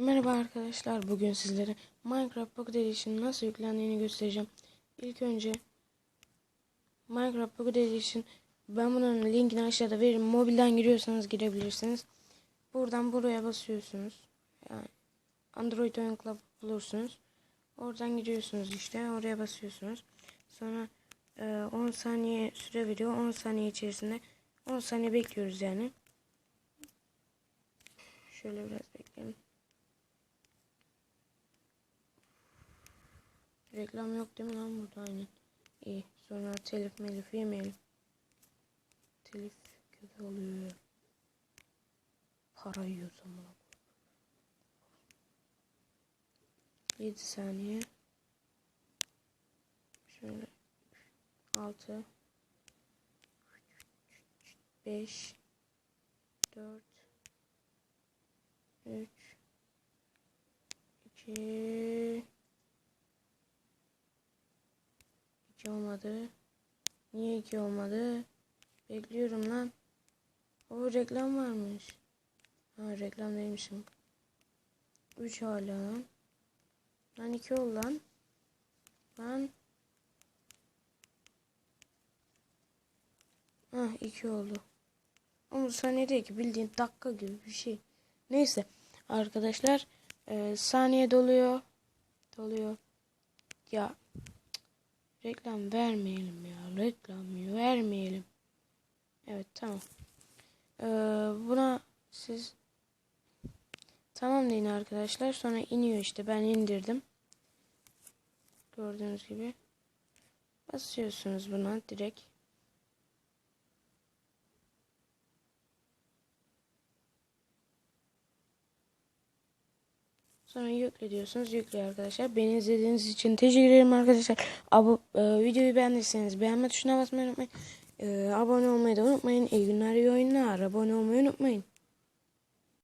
Merhaba arkadaşlar. Bugün sizlere Minecraft Pocket Edition nasıl yüklendiğini göstereceğim. İlk önce Minecraft Pocket Edition ben bunun linkini aşağıda veririm. Mobilden giriyorsanız girebilirsiniz. Buradan buraya basıyorsunuz. Yani Android Oyun Club bulursunuz. Oradan giriyorsunuz işte. Oraya basıyorsunuz. Sonra e, 10 saniye süre veriyor. 10 saniye içerisinde 10 saniye bekliyoruz yani. Şöyle biraz bekleyelim. Reklam yok değil mi lan burada aynen. İyi. Sonra telif melif yemeyelim. Telif kötü oluyor. Para yiyor zaman. 7 saniye. Şöyle 6 5 4 3 2 2 olmadı. Niye 2 olmadı? Bekliyorum lan. O reklam varmış. Ha reklam değilmişim. 3 hala lan. Lan 2 oldu lan. Lan. Ha 2 oldu. Ama saniye ki bildiğin dakika gibi bir şey. Neyse arkadaşlar e, saniye doluyor. Doluyor. Ya Reklam vermeyelim ya. Reklam vermeyelim. Evet tamam. Ee, buna siz tamam deyin arkadaşlar. Sonra iniyor işte. Ben indirdim. Gördüğünüz gibi. Basıyorsunuz buna direkt. Sonra yükle diyorsunuz. Yükle arkadaşlar. Beni izlediğiniz için teşekkür ederim arkadaşlar. Abo e, videoyu beğendiyseniz beğenme tuşuna basmayı unutmayın. E, abone olmayı da unutmayın. İyi günler, iyi oyunlar. Abone olmayı.